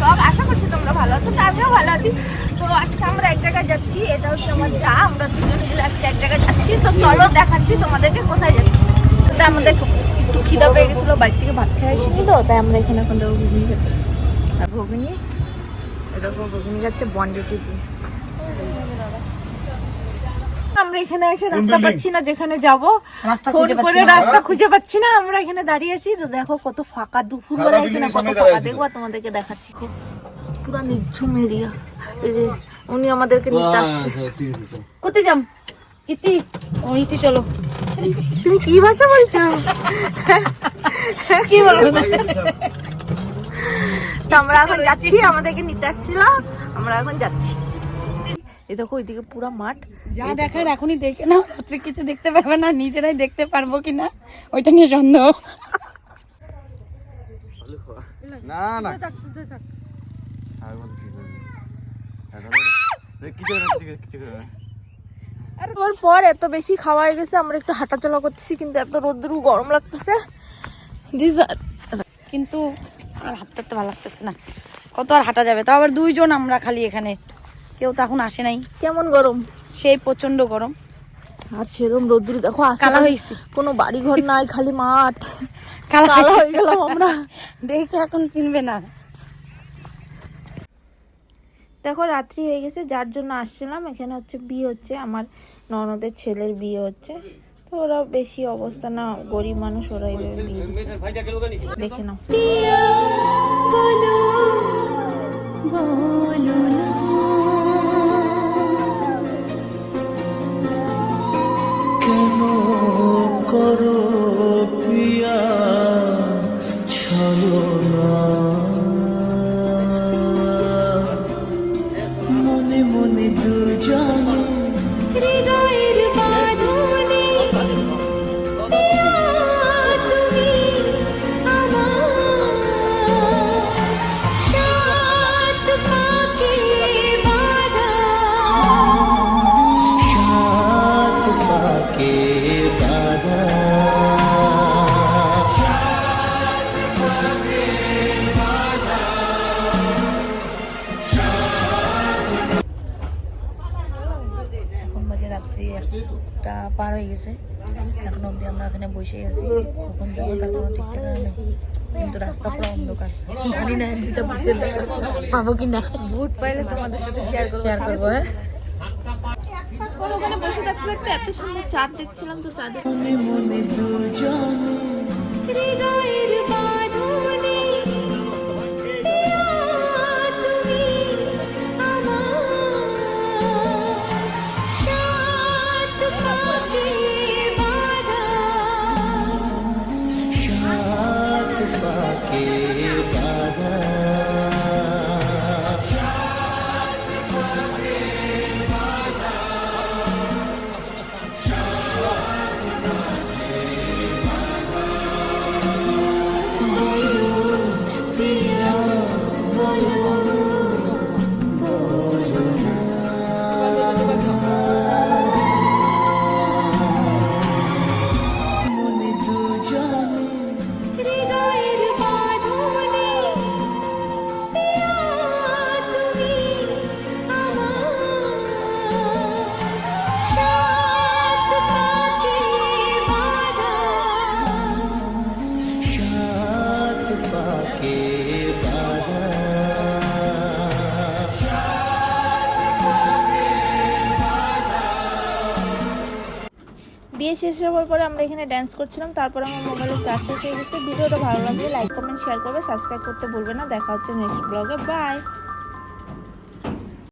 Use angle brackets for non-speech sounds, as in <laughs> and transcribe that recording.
Blog আশা করছি তোমরা ভালো আছো, তো আমিও ভালো আছি। তো আজকে আমরা এক জায়গায় যাচ্ছি, এটা হচ্ছে আমার যা, আমরা দুজন মিলে আজকে এক জায়গায় যাচ্ছি। তো চলো দেখাচ্ছি তোমাদেরকে কোথায় যাচ্ছি। তো আমাদের একটু খিদা পেয়ে গেছিল, বাড়ি থেকে ভাত খেয়ে আসিনি তো, তাই আমরা এখানে এখন দেখো ঘুগনি আর ঘুগনি? এরকম ঘুগনি খাচ্ছে বন্ডে টিপি। আমরা এখানে এসে রাস্তা পাচ্ছি না যেখানে যাব। রাস্তা ফোন খুঁজে করে পাচ্ছি না। রাস্তা খুঁজে পাচ্ছি না আমরা এখানে দাঁড়িয়ে আছি। তো দেখো কত ফাঁকা দুপুর বেলা এখানে কত ফাঁকা। দেখব তোমাদেরকে দেখাচ্ছি। খুব পুরা নিঝুম এরিয়া এই যে উনি আমাদেরকে নিতে আসছে। কোথায় যাম? ইতি ও ইতি চলো। তুমি কি ভাষা বলছো? কি বলো? তো আমরা এখন যাচ্ছি আমাদেরকে নিতে আসছিল। আমরা এখন যাচ্ছি। এই দেখো ওইদিকে পুরো মাঠ। যা দেখার এখনই দেখে নাও রাত্রে কিছু দেখতে পারবে না নিজেরাই দেখতে পারব কিনা ওইটা নিয়ে সন্দেহ। না না। তোমার পর এত বেশি খাওয়া হয়ে গেছে আমরা একটু হাঁটাচলা করতেছি কিন্তু এত রোদ্রু গরম লাগতেছে। কিন্তু আর হাঁটতে ভালো লাগতেছে না। কত আর হাঁটা যাবে? তাও আবার দুইজন আমরা খালি এখানে। কেউ তো এখন আসে নাই। কেমন গরম? সেই প্রচণ্ড গরম। আর সেরকম রোদ্রু দেখো কালা হয়েছি। কোনো বাড়ি ঘর নাই খালি মাঠ। <laughs> কালা কালা হয়ে গেলাম আমরা। দেখে এখন চিনবে না। দেখো রাত্রি হয়ে গেছে যার জন্য আসছিলাম। এখানে হচ্ছে বিয়ে হচ্ছে আমার ননদের ছেলের বিয়ে হচ্ছে। তো ওরা বেশি অবস্থা না গরিব মানুষ ওরা এইভাবে বিয়ে দেখে নাও। কেন করো পিয়া ছলনা রাত্রি একটা পার হয়ে গেছে। এখন অবধি আমরা এখানে বসে আছি। কখন যাব তার কোনো ঠিক ঠিকানা নেই। কিন্তু রাস্তা পুরো অন্ধকার। জানি না এক দুটা ভূতের দেখা পাবো কি না। ভূত পাইলে তোমাদের সাথে শেয়ার করব শেয়ার করব হ্যাঁ। তো ওখানে বসে থাকতে থাকতে এত সুন্দর চাঁদ দেখছিলাম তো মনে মনে দুজনে হৃদয়ের 你 বিয়ে শেষ হওয়ার পরে আমরা এখানে ড্যান্স করছিলাম, তারপর আমার মোবাইলে চার্জ শেষ হয়ে গেছে। ভিডিওটা ভালো লাগলে লাইক কমেন্ট শেয়ার করবে। সাবস্ক্রাইব করতে ভুলবে না। দেখা হচ্ছে নেক্সট ব্লগে বাই